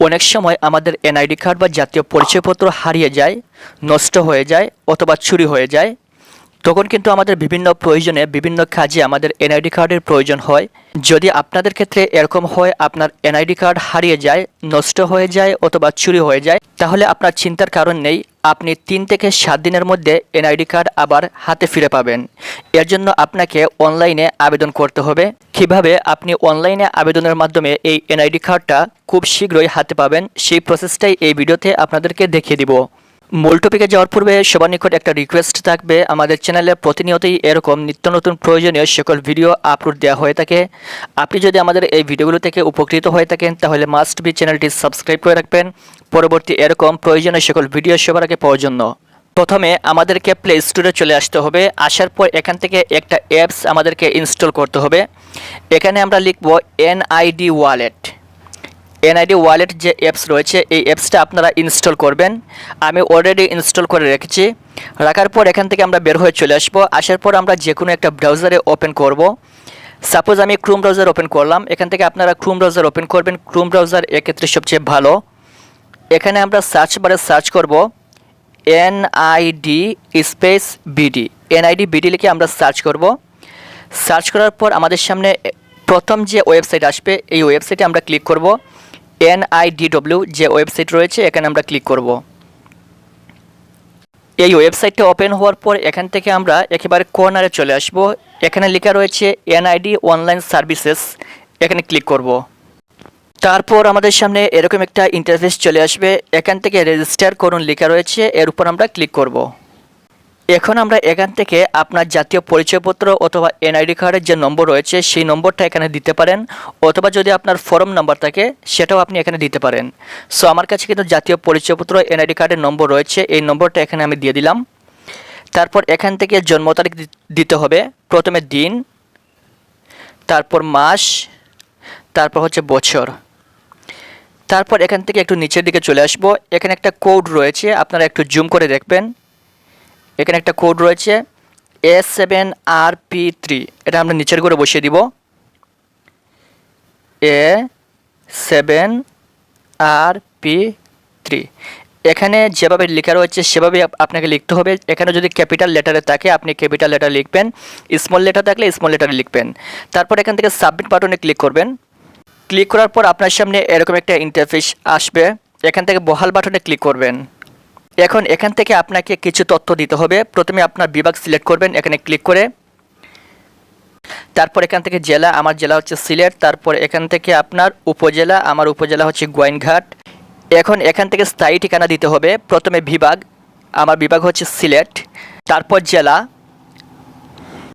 অনেক সময় আমাদের এনআইডি কার্ড বা জাতীয় পরিচয়পত্র হারিয়ে যায়, নষ্ট হয়ে যায় অথবা চুরি হয়ে যায়। তখন কিন্তু আমাদের বিভিন্ন প্রয়োজনে বিভিন্ন কাজে আমাদের এনআইডি কার্ডের প্রয়োজন হয়। যদি আপনাদের ক্ষেত্রে এরকম হয়, আপনার এনআইডি কার্ড হারিয়ে যায়, নষ্ট হয়ে যায় অথবা চুরি হয়ে যায়, তাহলে আপনার চিন্তার কারণ নেই। আপনি তিন থেকে সাত দিনের মধ্যে এনআইডি কার্ড আবার হাতে ফিরে পাবেন। এর জন্য আপনাকে অনলাইনে আবেদন করতে হবে। কীভাবে? আপনি অনলাইনে আবেদনের মাধ্যমে এই এনআইডি কার্ডটা খুব শীঘ্রই হাতে পাবেন। সেই প্রসেসটাই এই ভিডিওতে আপনাদেরকে দেখিয়ে দিব। মূল টপিকে যাওয়ার পূর্বে সবার নিকট একটা রিকোয়েস্ট থাকবে। আমাদের চ্যানেলে প্রতিনিয়তই এরকম নিত্য নতুন প্রয়োজনীয় সকল ভিডিও আপলোড দেওয়া হয়ে থাকে। আপনি যদি আমাদের এই ভিডিওগুলো থেকে উপকৃত হয়ে থাকেন, তাহলে মাস্ট বি চ্যানেলটি সাবস্ক্রাইব করে রাখবেন। পরবর্তী এরকম প্রয়োজনীয় সকল ভিডিও সবার আগে পাওয়ার জন্য। প্রথমে আমাদেরকে প্লে স্টোরে চলে আসতে হবে। আসার পর এখান থেকে একটা অ্যাপস আমাদেরকে ইনস্টল করতে হবে। এখানে আমরা লিখব এনআইডি ওয়ালেট এনআইডি ওয়ালেট যে অ্যাপস রয়েছে, এই অ্যাপসটা আপনারা ইনস্টল করবেন। আমি অলরেডি ইনস্টল করে রেখেছি। রাখার পর এখান থেকে আমরা বের হয়ে চলে আসব। আসার পর আমরা যে কোনো একটা ব্রাউজারে ওপেন করব। সাপোজ আমি ক্রোম ব্রাউজার ওপেন করলাম। এখান থেকে আপনারা ক্রোম ব্রাউজার ওপেন করবেন। ক্রোম ব্রাউজার এক্ষেত্রে সবচেয়ে ভালো। এখানে আমরা সার্চ বারে সার্চ করব। NID space BD. NID BD লিখে আমরা সার্চ করব। সার্চ করার পর আমাদের সামনে প্রথম যে ওয়েবসাইট আসবে, এই ওয়েবসাইটে আমরা ক্লিক করব। এনআইডিডব্লিউ যে ওয়েবসাইট রয়েছে, এখানে আমরা ক্লিক করব। এই ওয়েবসাইটটা ওপেন হওয়ার পর এখান থেকে আমরা একেবারে কর্নারে চলে আসব। এখানে লেখা রয়েছে এনআইডি অনলাইন সার্ভিসেস এখানে ক্লিক করব। তারপর আমাদের সামনে এরকম একটা ইন্টারফেস চলে আসবে। এখান থেকে রেজিস্টার করুন লেখা রয়েছে, এর উপর আমরা ক্লিক করব। এখন আমরা এখান থেকে আপনার জাতীয় পরিচয়পত্র অথবা এনআইডি কার্ডের যে নম্বর রয়েছে, সেই নম্বরটা এখানে দিতে পারেন। অথবা যদি আপনার ফর্ম নাম্বার থাকে, সেটাও আপনি এখানে দিতে পারেন। সো আমার কাছে কিন্তু জাতীয় পরিচয়পত্র, এনআইডি কার্ডের নম্বর রয়েছে, এই নম্বরটা এখানে আমি দিয়ে দিলাম। তারপর এখান থেকে জন্ম তারিখ দিতে হবে, প্রথমে দিন, তারপর মাস, তারপর হচ্ছে বছর। তারপর এখান থেকে একটু নিচের দিকে চলে আসব। এখানে একটা কোড রয়েছে, আপনারা একটু জুম করে দেখবেন। এখানে একটা কোড রয়েছে S seven R P three এটা আমরা নিচের করে বসিয়ে দিব। A seven R P three এখানে যেভাবে লেখা রয়েছে সেভাবে আপ- আপনাকে লিখতে হবে। এখানে যদি ক্যাপিটাল লেটারে থাকে, আপনি ক্যাপিটাল লেটার লিখবেন। স্মল লেটার থাকলে স্মল লেটারে লিখবেন। তারপর এখান থেকে সাবমিট বাটনে ক্লিক করবেন। ক্লিক করার পর আপনার সামনে এরকম একটা ইন্টারফেস আসবে। এখান থেকে বহাল বাটনে ক্লিক করবেন। এখন এখান থেকে আপনাকে কিছু তথ্য দিতে হবে। প্রথমে আপনার বিভাগ সিলেক্ট করবেন, এখানে ক্লিক করে। তারপর এখান থেকে জেলা, আমার জেলা হচ্ছে সিলেট। তারপর এখান থেকে আপনার উপজেলা, আমার উপজেলা হচ্ছে গোয়াইনঘাট এখন এখান থেকে স্থায়ী ঠিকানা দিতে হবে, প্রথমে বিভাগ, আমার বিভাগ হচ্ছে সিলেট। তারপর জেলা,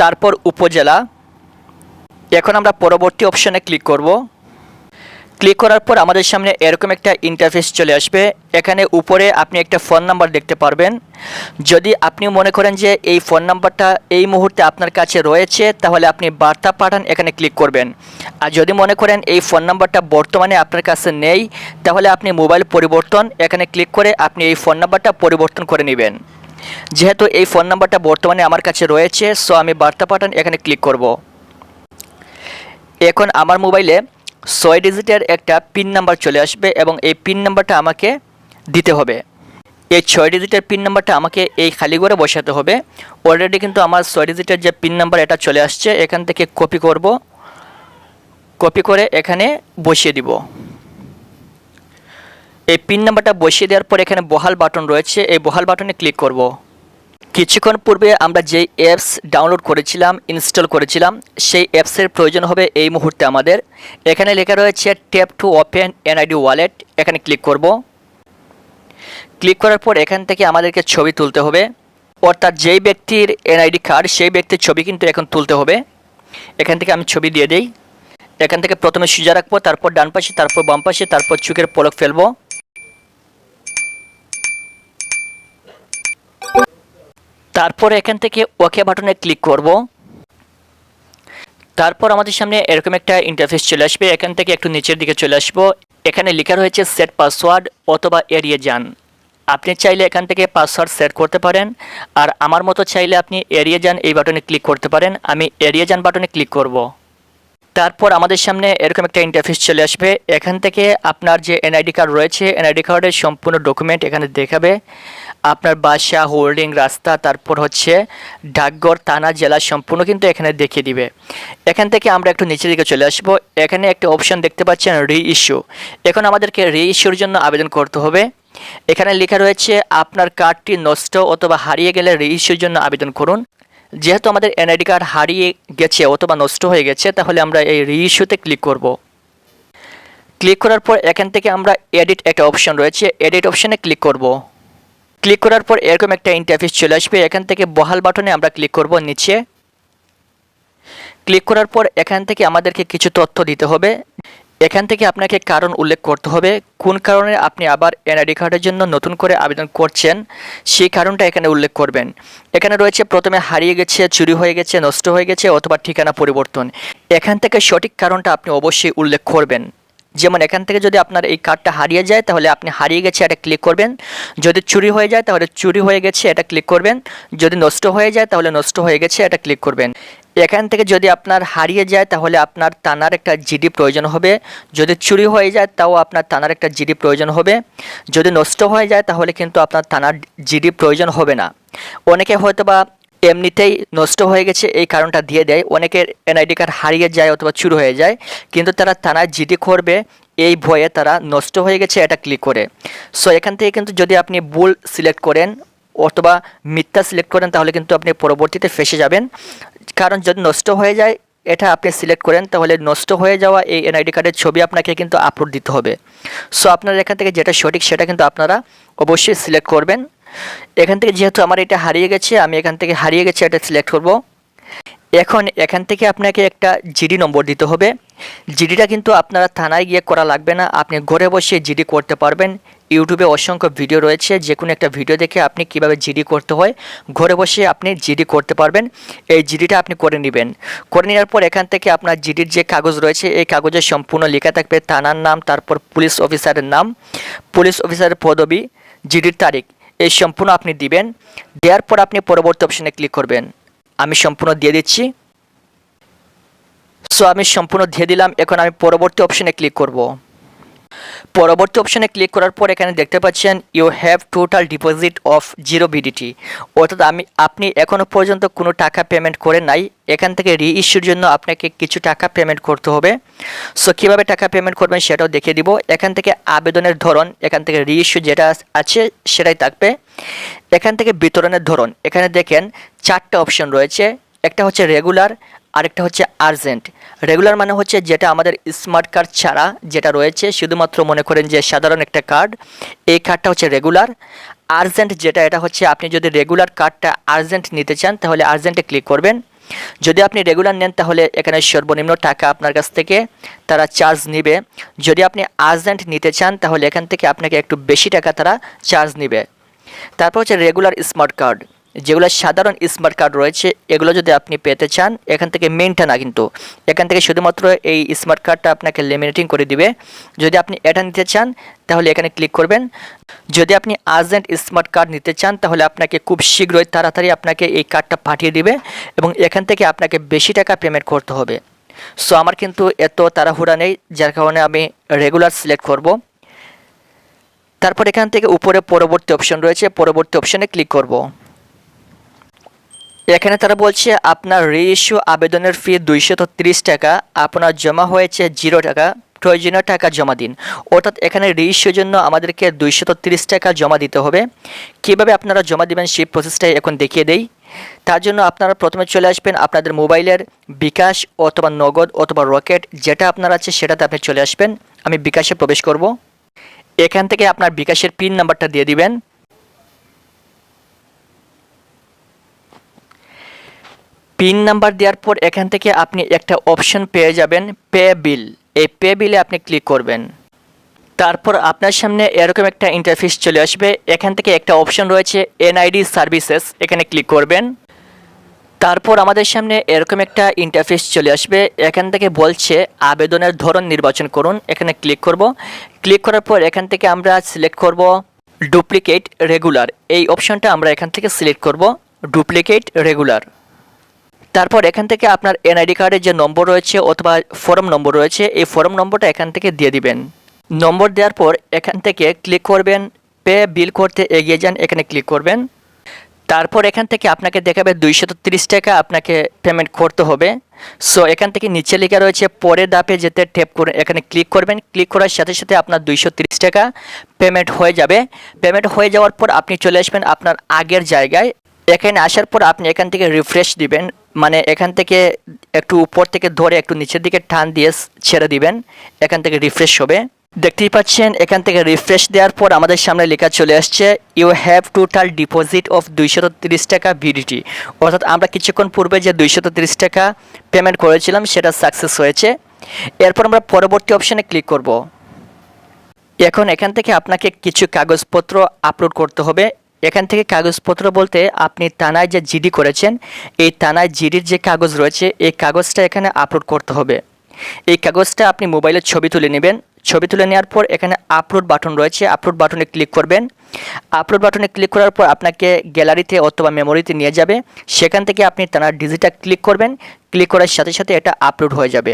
তারপর উপজেলা। এখন আমরা পরবর্তী অপশনে ক্লিক করব। ক্লিক করার পর আমাদের সামনে এরকম একটা ইন্টারফেস চলে আসবে। এখানে উপরে আপনি একটা ফোন নাম্বার দেখতে পারবেন। যদি আপনি মনে করেন যে এই ফোন নাম্বারটা এই মুহূর্তে আপনার কাছে রয়েছে, তাহলে আপনি বার্তা পাঠান, এখানে ক্লিক করবেন। আর যদি মনে করেন এই ফোন নাম্বারটা বর্তমানে আপনার কাছে নেই, তাহলে আপনি মোবাইল পরিবর্তন, এখানে ক্লিক করে আপনি এই ফোন নাম্বারটা পরিবর্তন করে নেবেন। যেহেতু এই ফোন নাম্বারটা বর্তমানে আমার কাছে রয়েছে সো আমি বার্তা পাঠান, এখানে ক্লিক করব। এখন আমার মোবাইলে ছয় ডিজিটের একটা পিন নাম্বার চলে আসবে এবং এই পিন নাম্বারটা আমাকে দিতে হবে। এই ছয় ডিজিটের পিন নাম্বারটা আমাকে এই খালি করে বসাতে হবে। অলরেডি কিন্তু আমার ছয় ডিজিটের যে পিন নাম্বার, এটা চলে আসছে। এখান থেকে কপি করব। কপি করে এখানে বসিয়ে দিব। এই পিন নাম্বারটা বসিয়ে দেওয়ার পর এখানে বহাল বাটন রয়েছে। এই বহাল বাটনে ক্লিক করব। কিছুক্ষণ পূর্বে আমরা যেই অ্যাপস ডাউনলোড করেছিলাম ইনস্টল করেছিলাম, সেই অ্যাপসের প্রয়োজন হবে এই মুহূর্তে আমাদের। এখানে লেখা রয়েছে tap to open NID wallet এখানে ক্লিক করব। ক্লিক করার পর এখান থেকে আমাদেরকে ছবি তুলতে হবে। অর্থাৎ যেই ব্যক্তির এনআইডি কার্ড সেই ব্যক্তির ছবি কিন্তু এখন তুলতে হবে। এখান থেকে আমি ছবি দিয়ে দেই। এখান থেকে প্রথমে সুজা রাখব, তারপর ডান পাশে, তারপর বাম পাশে, তারপর চোখের পলক ফেলব। তারপর এখান থেকে ওকে বাটনে ক্লিক করব। তারপর আমাদের সামনে এরকম একটা ইন্টারফেস চলে আসবে। এখান থেকে একটু নিচের দিকে চলে আসব। এখানে লেখা রয়েছে সেট পাসওয়ার্ড অথবা এড়িয়ে যান। আপনি চাইলে এখান থেকে পাসওয়ার্ড সেট করতে পারেন। আর আমার মতো চাইলে আপনি এড়িয়ে যান, এই বাটনে ক্লিক করতে পারেন। আমি এড়িয়ে যান বাটনে ক্লিক করব। তারপর আমাদের সামনে এরকম একটা ইন্টারফেস চলে আসবে। এখান থেকে আপনার যে এনআইডি কার্ড রয়েছে এনআইডি কার্ডের সম্পূর্ণ ডকুমেন্ট এখানে দেখাবে। আপনার বাসা হোল্ডিং রাস্তা, তারপর হচ্ছে ডাকঘর, থানা, জেলা সম্পূর্ণ কিন্তু এখানে দেখিয়ে দিবে। এখান থেকে আমরা একটু নিচের দিকে চলে আসব। এখানে একটা অপশন দেখতে পাচ্ছেন রি ইস্যু এখন আমাদেরকে রি ইস্যুর জন্য আবেদন করতে হবে। এখানে লেখা রয়েছে, আপনার কার্ডটি নষ্ট অথবা হারিয়ে গেলে রি ইস্যুর জন্য আবেদন করুন। যেহেতু আমাদের এনআইডি কার্ড হারিয়ে গেছে অথবা নষ্ট হয়ে গেছে, তাহলে আমরা এই রি ইস্যুতে ক্লিক করব। ক্লিক করার পর এখান থেকে আমরা এডিট একটা অপশন রয়েছে। এডিট অপশনে ক্লিক করব। ক্লিক করার পর এরকম একটা ইন্টারফেস চলে আসবে। এখান থেকে বহাল বাটনে আমরা ক্লিক করব নিচে। ক্লিক করার পর এখান থেকে আমাদেরকে কিছু তথ্য দিতে হবে। এখান থেকে আপনাকে কারণ উল্লেখ করতে হবে। কোন কারণে আপনি আবার এনআইডি কার্ডের জন্য নতুন করে আবেদন করছেন, সেই কারণটা এখানে উল্লেখ করবেন। এখানে রয়েছে প্রথমে হারিয়ে গেছে, চুরি হয়ে গেছে, নষ্ট হয়ে গেছে অথবা ঠিকানা পরিবর্তন। এখান থেকে সঠিক কারণটা আপনি অবশ্যই উল্লেখ করবেন। যেমন এখান থেকে যদি আপনার এই কার্ডটা হারিয়ে যায়, তাহলে আপনি হারিয়ে গেছে, এটা ক্লিক করবেন। যদি চুরি হয়ে যায়, তাহলে চুরি হয়ে গেছে, এটা ক্লিক করবেন। যদি নষ্ট হয়ে যায়, তাহলে নষ্ট হয়ে গেছে, এটা ক্লিক করবেন। এখান থেকে যদি আপনার হারিয়ে যায়, তাহলে আপনার টানার একটা জিডি প্রয়োজন হবে। যদি চুরি হয়ে যায়, তাও আপনার টানার একটা জিডি প্রয়োজন হবে। যদি নষ্ট হয়ে যায়, তাহলে কিন্তু আপনার টানার জিডি প্রয়োজন হবে না। অনেকে হয়তো বা এমনিতেই নষ্ট হয়ে গেছে, এই কারণটা দিয়ে দেয়। অনেকের এনআইডি কার্ড হারিয়ে যায় অথবা চুরি হয়ে যায়, কিন্তু তারা থানায় জিডি করবে, এই ভয়ে তারা নষ্ট হয়ে গেছে, এটা ক্লিক করে। সো এখান থেকে কিন্তু যদি আপনি ভুল সিলেক্ট করেন অথবা মিথ্যা সিলেক্ট করেন, তাহলে কিন্তু আপনি পরবর্তীতে ফেসে যাবেন। কারণ যদি নষ্ট হয়ে যায়, এটা আপনি সিলেক্ট করেন, তাহলে নষ্ট হয়ে যাওয়া এই এনআইডি কার্ডের ছবি আপনাকে কিন্তু আপলোড দিতে হবে। সো আপনারা এখান থেকে যেটা সঠিক, সেটা কিন্তু আপনারা অবশ্যই সিলেক্ট করবেন। এখান থেকে যেহেতু আমার এটা হারিয়ে গেছে, আমি এখান থেকে হারিয়ে গেছে এটা সিলেক্ট করব। এখন এখান থেকে আপনাকে একটা জিডি নম্বর দিতে হবে। জিডিটা কিন্তু আপনারা থানায় গিয়ে করা লাগবে না। আপনি ঘরে বসে জিডি করতে পারবেন। ইউটিউবে অসংখ্য ভিডিও রয়েছে। যে কোনো একটা ভিডিও দেখে আপনি কীভাবে জিডি করতে হয়, ঘরে বসে আপনি জিডি করতে পারবেন। এই জিডিটা আপনি করে নেবেন। করে নেওয়ার পর এখান থেকে আপনার জিডির যে কাগজ রয়েছে, এই কাগজে সম্পূর্ণ লেখা থাকবে। থানার নাম, তারপর পুলিশ অফিসারের নাম। পুলিশ অফিসারের পদবি জিডির তারিখ। এই সম্পূর্ণ আপনি দিবেন, দেওয়ার পর আপনি পরবর্তী অপশানে ক্লিক করবেন। আমি সম্পূর্ণ দিয়ে দিচ্ছি। সো আমি সম্পূর্ণ দিয়ে দিলাম, এখন আমি পরবর্তী অপশানে ক্লিক করব। পরবর্তী অপশানে ক্লিক করার পর এখানে দেখতে পাচ্ছেন you have total deposit of zero BDT অর্থাৎ আমি, আপনি এখনও পর্যন্ত কোনো টাকা পেমেন্ট করেন নাই, এখান থেকে রি ইস্যুর জন্য আপনাকে কিছু টাকা পেমেন্ট করতে হবে। সো কীভাবে টাকা পেমেন্ট করবেন সেটাও দেখিয়ে দিব। এখান থেকে আবেদনের ধরন, এখান থেকে রি ইস্যু যেটা আছে সেটাই থাকবে। এখান থেকে বিতরণের ধরন, এখানে দেখেন চারটে অপশন রয়েছে। একটা হচ্ছে রেগুলার আরেকটা হচ্ছে আর্জেন্ট। রেগুলার মানে হচ্ছে যেটা আমাদের স্মার্ট কার্ড ছাড়া যেটা রয়েছে, শুধুমাত্র মনে করেন যে সাধারণ একটা কার্ড এই কার্ডটা হচ্ছে রেগুলার আর্জেন্ট যেটা, এটা হচ্ছে আপনি যদি রেগুলার কার্ডটা আর্জেন্ট নিতে চান, তাহলে আর্জেন্টে ক্লিক করবেন। যদি আপনি রেগুলার নেন, তাহলে এখানে সর্বনিম্ন টাকা আপনার কাছ থেকে তারা চার্জ নেবে। যদি আপনি আর্জেন্ট নিতে চান, তাহলে এখান থেকে আপনাকে একটু বেশি টাকা তারা চার্জ নেবে। তারপর হচ্ছে রেগুলার স্মার্ট কার্ড যেগুলো সাধারণ স্মার্ট কার্ড রয়েছে, এগুলো যদি আপনি পেতে চান, এখান থেকে মেনটা না কিন্তু। এখান থেকে শুধুমাত্র এই স্মার্ট কার্ডটা আপনাকে লেমিনেটিং করে দিবে। যদি আপনি এটা নিতে চান, তাহলে এখানে ক্লিক করবেন। যদি আপনি আর্জেন্ট স্মার্ট কার্ড নিতে চান, তাহলে আপনাকে খুব শীঘ্রই তাড়াতাড়ি আপনাকে এই কার্ডটা পাঠিয়ে দিবে এবং এখান থেকে আপনাকে বেশি টাকা পেমেন্ট করতে হবে। সো আমার কিন্তু এত তাড়াহুড়া নেই, যার কারণে আমি রেগুলার সিলেক্ট করব। তারপর এখান থেকে উপরে পরবর্তী অপশন রয়েছে, পরবর্তী অপশনে ক্লিক করব। এখানে তারা বলছে, আপনার রিইস্যু আবেদনের ফি দুইশত টাকা, আপনার জমা হয়েছে জিরো টাকা, প্রয়োজনীয় টাকা জমা দিন। অর্থাৎ এখানে রিইস্যুর জন্য আমাদেরকে দুইশত টাকা জমা দিতে হবে। কীভাবে আপনারা জমা দিবেন সেই প্রসেসটাই এখন দেখিয়ে দেই। তার জন্য আপনারা প্রথমে চলে আসবেন আপনাদের মোবাইলের বিকাশ অথবা নগদ অথবা রকেট, যেটা আপনার আছে সেটাতে আপনি চলে আসবেন। আমি বিকাশে প্রবেশ করব। এখান থেকে আপনার বিকাশের পিন নাম্বারটা দিয়ে দিবেন। পিন নাম্বার দেওয়ার পর এখান থেকে আপনি একটা অপশন পেয়ে যাবেন পে বিল এই পে বিলে আপনি ক্লিক করবেন। তারপর আপনার সামনে এরকম একটা ইন্টারফেস চলে আসবে। এখান থেকে একটা অপশন রয়েছে এনআইডি সার্ভিসেস এখানে ক্লিক করবেন। তারপর আমাদের সামনে এরকম একটা ইন্টারফেস চলে আসবে। এখান থেকে বলছে আবেদনের ধরন নির্বাচন করুন। এখানে ক্লিক করব। ক্লিক করার পর এখান থেকে আমরা সিলেক্ট করব ডুপ্লিকেট রেগুলার এই অপশনটা আমরা এখান থেকে সিলেক্ট করব। ডুপ্লিকেট রেগুলার তারপর এখান থেকে আপনার এনআইডি কার্ডের যে নম্বর রয়েছে অথবা ফর্ম নম্বর রয়েছে, এই ফর্ম নম্বরটা এখান থেকে দিয়ে দিবেন। নম্বর দেওয়ার পর এখান থেকে ক্লিক করবেন, পে বিল করতে এগিয়ে যান, এখানে ক্লিক করবেন। তারপর এখান থেকে আপনাকে দেখাবে দুইশত টাকা আপনাকে পেমেন্ট করতে হবে। সো এখান থেকে নিচে লেখা রয়েছে পরের দাপে যেতে ট্যাপ করে এখানে ক্লিক করবেন। ক্লিক করার সাথে সাথে আপনার দুইশো টাকা পেমেন্ট হয়ে যাবে। পেমেন্ট হয়ে যাওয়ার পর আপনি চলে আসবেন আপনার আগের জায়গায়। এখানে আসার পর আপনি এখান থেকে রিফ্রেশ দিবেন। মানে এখান থেকে একটু উপর থেকে ধরে একটু নিচের দিকে টান দিয়ে ছেড়ে দিবেন। এখান থেকে রিফ্রেশ হবে। দেখতেই পাচ্ছেন, এখান থেকে রিফ্রেশ দেওয়ার পর আমাদের সামনে লেখা চলে আসছে you have total deposit of দুইশত তিরিশ টাকা বিডিটি অর্থাৎ আমরা কিছুক্ষণ পূর্বে যে দুইশত তিরিশ টাকা পেমেন্ট করেছিলাম, সেটা সাকসেস হয়েছে। এরপর আমরা পরবর্তী অপশানে ক্লিক করব। এখন এখান থেকে আপনাকে কিছু কাগজপত্র আপলোড করতে হবে। এখান থেকে কাগজপত্র বলতে আপনি থানায় যে জিডি করেছেন, এই থানায় জিডির যে কাগজ রয়েছে, এই কাগজটা এখানে আপলোড করতে হবে। এই কাগজটা আপনি মোবাইলের ছবি তুলে নেবেন। ছবি তুলে নেওয়ার পর এখানে আপলোড বাটন রয়েছে। আপলোড বাটনে ক্লিক করবেন। আপলোড বাটনে ক্লিক করার পর আপনাকে গ্যালারিতে অথবা মেমোরিতে নিয়ে যাবে। সেখান থেকে আপনি থানার ডিজিটা ক্লিক করবেন। ক্লিক করার সাথে সাথে এটা আপলোড হয়ে যাবে।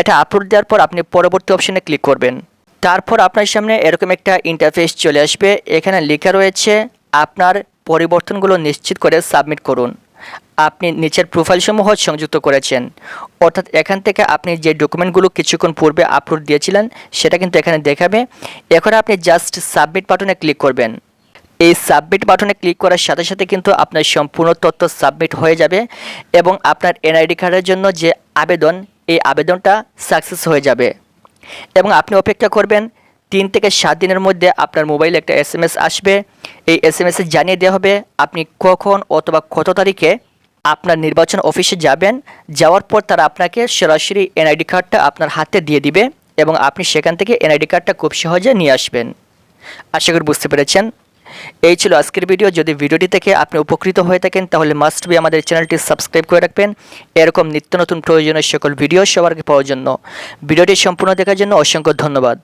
এটা আপলোড দেওয়ার পর আপনি পরবর্তী অপশানে ক্লিক করবেন। তারপর আপনার সামনে এরকম একটা ইন্টারফেস চলে আসবে। এখানে লেখা রয়েছে আপনার পরিবর্তনগুলো নিশ্চিত করে সাবমিট করুন। আপনি নিচের প্রোফাইলসমূহ সংযুক্ত করেছেন। অর্থাৎ এখান থেকে আপনি যে ডকুমেন্টগুলো কিছুক্ষণ পূর্বে আপলোড দিয়েছিলেন, সেটা কিন্তু এখানে দেখাবে। এখন আপনি জাস্ট সাবমিট বাটনে ক্লিক করবেন। এই সাবমিট বাটনে ক্লিক করার সাথে সাথে কিন্তু আপনার সম্পূর্ণ তথ্য সাবমিট হয়ে যাবে এবং আপনার এনআইডি কার্ডের জন্য যে আবেদন, এই আবেদনটা সাকসেস হয়ে যাবে। এবং আপনি অপেক্ষা করবেন, তিন থেকে সাত দিনের মধ্যে আপনার মোবাইলে একটা এস আসবে। এই এস এম এসে জানিয়ে দেওয়া হবে আপনি কখন অথবা কত তারিখে আপনার নির্বাচন অফিসে যাবেন। যাওয়ার পর তারা আপনাকে সরাসরি এনআইডি কার্ডটা আপনার হাতে দিয়ে দিবে এবং আপনি সেখান থেকে এনআইডি কার্ডটা খুব সহজে নিয়ে আসবেন। আশা করি বুঝতে পেরেছেন। এই ছিল আজকের ভিডিও। যদি ভিডিওটি থেকে আপনি উপকৃত হয়ে থাকেন, তাহলে মাস্ট বি আমাদের চ্যানেলটি সাবস্ক্রাইব করে রাখবেন। এরকম নিত্য নতুন প্রয়োজনীয় সকল ভিডিও সবার আগে পাওয়ার জন্য। ভিডিওটি সম্পূর্ণ দেখার জন্য অসংখ্য ধন্যবাদ।